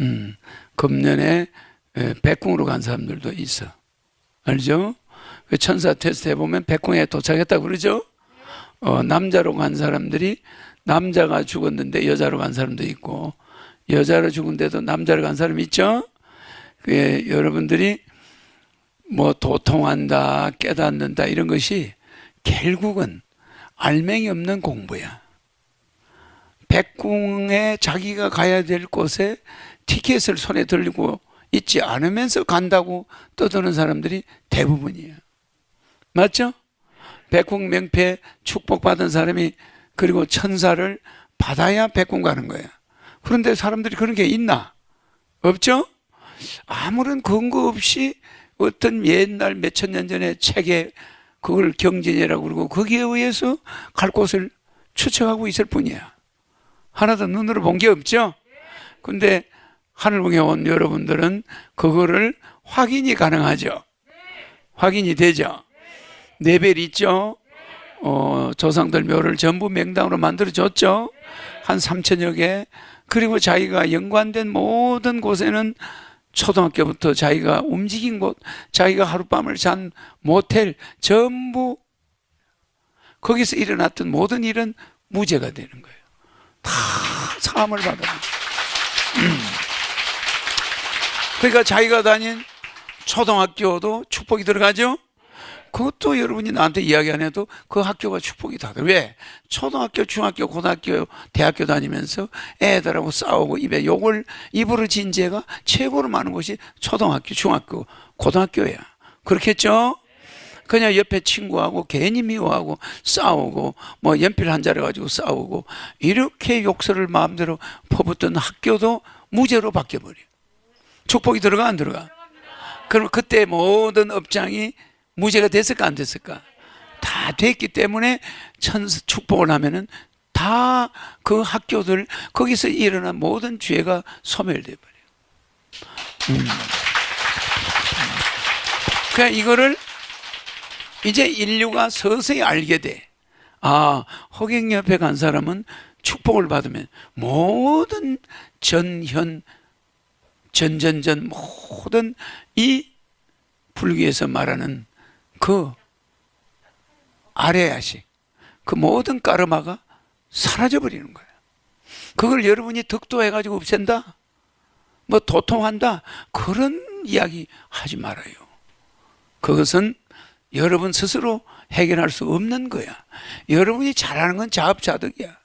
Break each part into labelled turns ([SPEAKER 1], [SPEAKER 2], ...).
[SPEAKER 1] 음, 금년에 에, 백궁으로 간 사람들도 있어. 알죠? 그 천사 테스트 해보면 백궁에 도착했다고 그러죠? 어, 남자로 간 사람들이 남자가 죽었는데 여자로 간 사람도 있고, 여자로 죽은데도 남자로 간 사람이 있죠? 그 여러분들이 뭐 도통한다, 깨닫는다 이런 것이 결국은 알맹이 없는 공부야. 백궁에 자기가 가야 될 곳에 티켓을 손에 들고 있지 않으면서 간다고 떠드는 사람들이 대부분이에요. 맞죠? 백궁 명패 축복받은 사람이 그리고 천사를 받아야 백궁 가는 거야. 그런데 사람들이 그런 게 있나? 없죠? 아무런 근거 없이 어떤 옛날 몇천 년 전에 책에 그걸 경진이라고 그러고 거기에 의해서 갈 곳을 추측하고 있을 뿐이야. 하나도 눈으로 본 게 없죠? 근데 하늘궁에 온 여러분들은 그거를 확인이 가능하죠? 확인이 되죠? 네벨 있죠? 어, 조상들 묘를 전부 명당으로 만들어줬죠? 한 3천여 개. 그리고 자기가 연관된 모든 곳에는 초등학교부터 자기가 움직인 곳, 자기가 하룻밤을 잔 모텔, 전부 거기서 일어났던 모든 일은 무죄가 되는 거예요. 다 사함을 받아요. 음. 그러니까 자기가 다닌 초등학교도 축복이 들어가죠? 그것도 여러분이 나한테 이야기 안 해도 그 학교가 축복이 다 돼. 왜? 초등학교, 중학교, 고등학교, 대학교 다니면서 애들하고 싸우고 입에 욕을 입으로 진 죄가 최고로 많은 곳이 초등학교, 중학교, 고등학교야. 그렇겠죠? 그냥 옆에 친구하고 괜히 미워하고 싸우고 뭐 연필 한 자리 가지고 싸우고 이렇게 욕설을 마음대로 퍼붓던 학교도 무죄로 바뀌어버려. 축복이 들어가 안 들어가? 그럼 그때 모든 업장이 무죄가 됐을까 안 됐을까? 다 됐기 때문에 천 축복을 하면은 다 그 학교들 거기서 일어난 모든 죄가 소멸돼 버려. 음. 그러니까 이거를 이제 인류가 서서히 알게 돼. 아, 허경 옆에 간 사람은 축복을 받으면 모든 전현 전전전 모든 이 불교에서 말하는 그 아래야식 그 모든 까르마가 사라져 버리는 거예요. 그걸 여러분이 득도해 가지고 없앤다. 뭐 도통한다. 그런 이야기 하지 말아요. 그것은 여러분 스스로 해결할 수 없는 거야. 여러분이 잘하는 건 자업자득이야.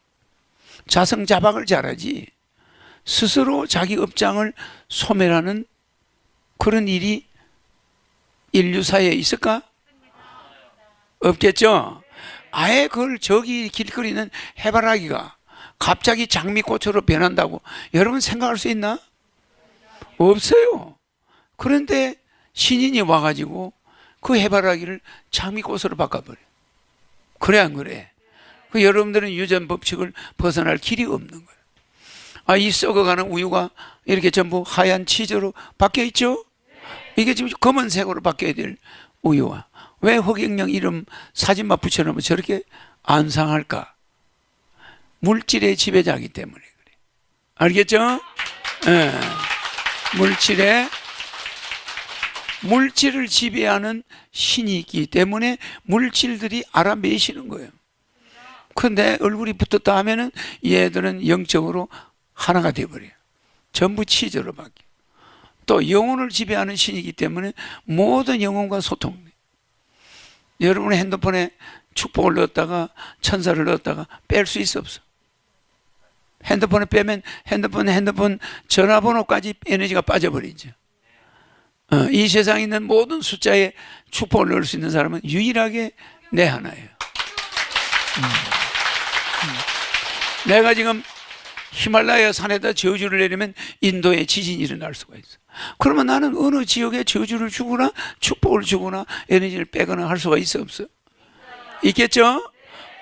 [SPEAKER 1] 자성자박을 잘하지. 스스로 자기 업장을 소멸하는 그런 일이 인류사에 있을까? 없겠죠? 아예 그걸 저기 길거리는 해바라기가 갑자기 장미꽃으로 변한다고 여러분 생각할 수 있나? 없어요. 그런데 신인이 와가지고 그 해바라기를 장미꽃으로 바꿔버려. 그래, 안 그래? 그 여러분들은 유전 법칙을 벗어날 길이 없는 거예요. 아, 이 썩어가는 우유가 이렇게 전부 하얀 치즈로 바뀌어 있죠? 이게 지금 검은색으로 바뀌어야 될 우유와 왜 허경영 이름 사진만 붙여놓으면 저렇게 안 상할까? 물질의 지배자이기 때문에 그래. 알겠죠? 예. 물질의 물질을 지배하는 신이 있기 때문에 물질들이 알아매시는 거예요. 근데 얼굴이 붙었다 하면은 얘들은 영적으로 하나가 돼버려요. 전부 치즈로 바뀌어. 또 영혼을 지배하는 신이기 때문에 모든 영혼과 소통. 여러분의 핸드폰에 축복을 넣었다가 천사를 넣었다가 뺄 수 있어 없어. 핸드폰에 빼면 핸드폰 핸드폰 전화번호까지 에너지가 빠져버리죠. 어, 이 세상에 있는 모든 숫자에 축복을 넣을 수 있는 사람은 유일하게 내 하나예요. 음. 음. 내가 지금 히말라야 산에다 저주를 내리면 인도에 지진이 일어날 수가 있어. 그러면 나는 어느 지역에 저주를 주거나 축복을 주거나 에너지를 빼거나 할 수가 있어 없어? 있겠죠?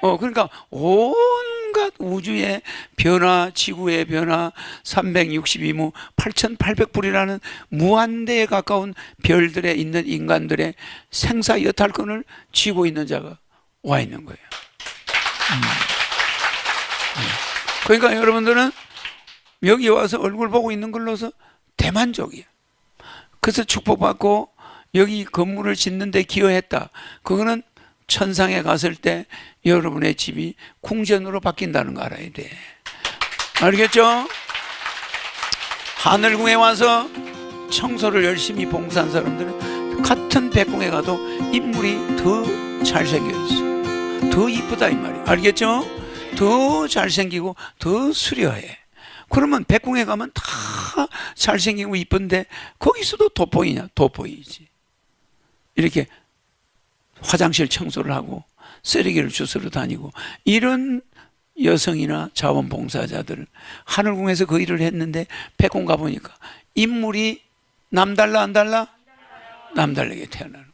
[SPEAKER 1] 어, 그러니까 온갖 우주의 변화, 지구의 변화, 362무 8,800불이라는 무한대에 가까운 별들에 있는 인간들의 생사 여탈권을 쥐고 있는 자가 와 있는 거예요. 음. 음. 그러니까 여러분들은 여기 와서 얼굴 보고 있는 걸로서 대만족이야. 그래서 축복받고 여기 건물을 짓는 데 기여했다. 그거는 천상에 갔을 때 여러분의 집이 궁전으로 바뀐다는 거 알아야 돼. 알겠죠? 하늘궁에 와서 청소를 열심히 봉사한 사람들은 같은 백궁에 가도 인물이 더 잘생겨 있어. 더 이쁘다 이 말이야. 알겠죠? 더 잘생기고 더 수려해. 그러면 백궁에 가면 다 잘생기고 이쁜데 거기서도 돋보이냐? 돋보이지. 이렇게 화장실 청소를 하고 쓰레기를 주스러 다니고 이런 여성이나 자원봉사자들 하늘궁에서 그 일을 했는데 백궁 가보니까 인물이 남달라 안 달라? 남달라게 태어나는 거예요.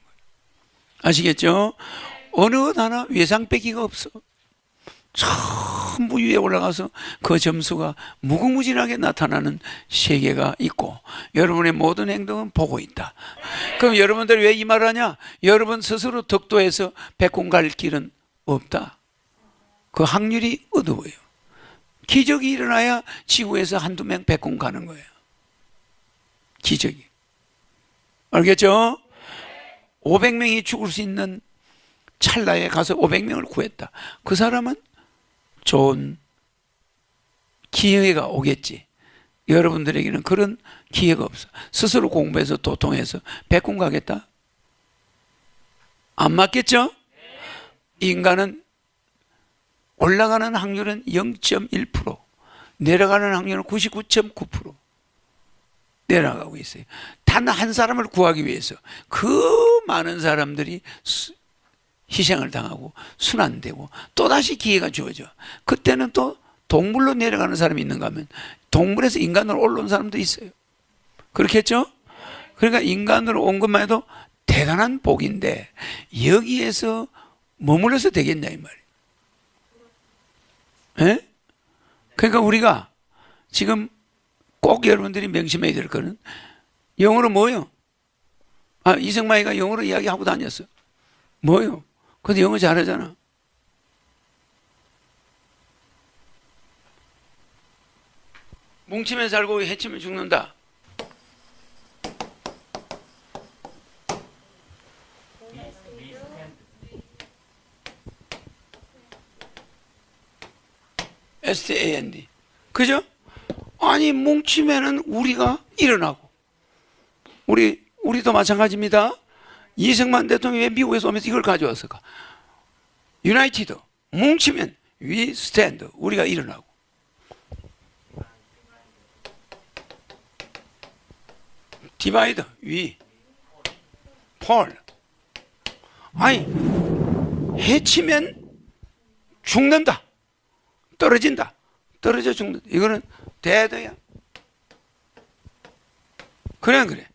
[SPEAKER 1] 아시겠죠? 어느 하나 외상 빼기가 없어. 전부 위에 올라가서 그 점수가 무궁무진하게 나타나는 세계가 있고 여러분의 모든 행동은 보고 있다. 그럼 여러분들 왜 이 말하냐? 여러분 스스로 덕도해서 백공 갈 길은 없다. 그 확률이 어두워요. 기적이 일어나야 지구에서 한두 명 백공 가는 거예요. 기적이. 알겠죠? 500명이 죽을 수 있는 찰나에 가서 500명을 구했다. 그 사람은 좋은 기회가 오겠지. 여러분들에게는 그런 기회가 없어. 스스로 공부해서 도통해서 백군 가겠다? 안 맞겠죠? 인간은 올라가는 확률은 0.1%, 내려가는 확률은 99.9% 내려가고 있어요. 단 한 사람을 구하기 위해서 그 많은 사람들이 수- 희생을 당하고 순환되고 또다시 기회가 주어져. 그때는 또 동물로 내려가는 사람이 있는가 하면 동물에서 인간으로 올라온 사람도 있어요. 그렇겠죠? 그러니까 인간으로 온 것만 해도 대단한 복인데 여기에서 머물러서 되겠냐 이 말이에요. 예? 그러니까 우리가 지금 꼭 여러분들이 명심해야 될 거는 영어로 뭐요? 아, 이승만이가 영어로 이야기하고 다녔어. 뭐요? 근데 영어 잘하잖아. 뭉치면 살고 해치면 죽는다. S-A-N-D. 그죠? 아니, 뭉치면은 우리가 일어나고. 우리, 우리도 마찬가지입니다. 이승만 대통령이 왜 미국에서 오면서 이걸 가져왔을까? 유나이티드. 뭉치면 위 스탠드. 우리가 일어나고. 디바이더. 위. 폴. 아니, 해치면 죽는다. 떨어진다. 떨어져 죽는다. 이거는 대더야. 그래, 안 그래.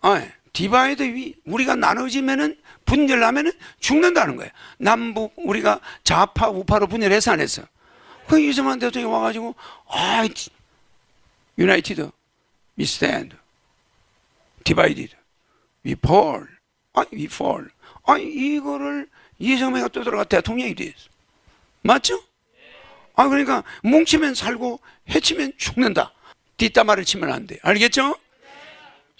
[SPEAKER 1] 아, 디바이드 위 우리가 나눠지면은 분열하면은 죽는다는 거예요. 남북 우리가 좌파 우파로 분열해서 안 했어. 그 이승만 대통령이 와가지고 아, 유나이티드, we stand, divided, we fall, 아, we fall. 아, 이거를 이승만이가 또 들어가 대통령이 됐어. 맞죠? 아, 그러니까 뭉치면 살고 해치면 죽는다. 뒷담화를 치면 안 돼. 알겠죠?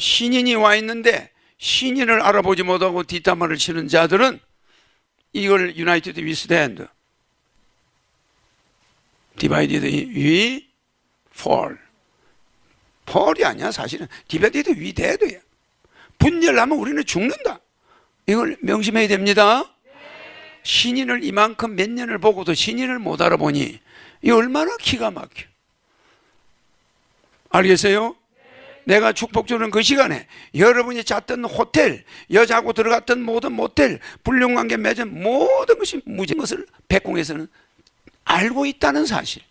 [SPEAKER 1] 신인이 와 있는데 신인을 알아보지 못하고 뒷담화를 치는 자들은 이걸 유나이티드 위스탠드 디바이디드 위 폴. 폴이 아니야 사실은 디바이디드 위 대도야. 분열하면 우리는 죽는다. 이걸 명심해야 됩니다. 신인을 이만큼 몇 년을 보고도 신인을 못 알아보니 이 얼마나 기가 막혀. 알겠어요? 내가 축복 주는 그 시간에 여러분이 잤던 호텔, 여자하고 들어갔던 모든 모텔, 불륜 관계 맺은 모든 것이 무진 것을 백공에서는 알고 있다는 사실.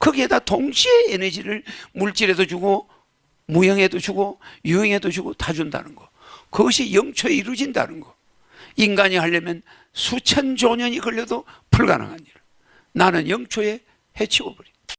[SPEAKER 1] 거기에다 동시에 에너지를 물질에도 주고 무형에도 주고 유형에도 주고 다 준다는 거. 그것이 영초에 이루어진다는 거. 인간이 하려면 수천 조 년이 걸려도 불가능한 일. 나는 영초에 해치고 버려.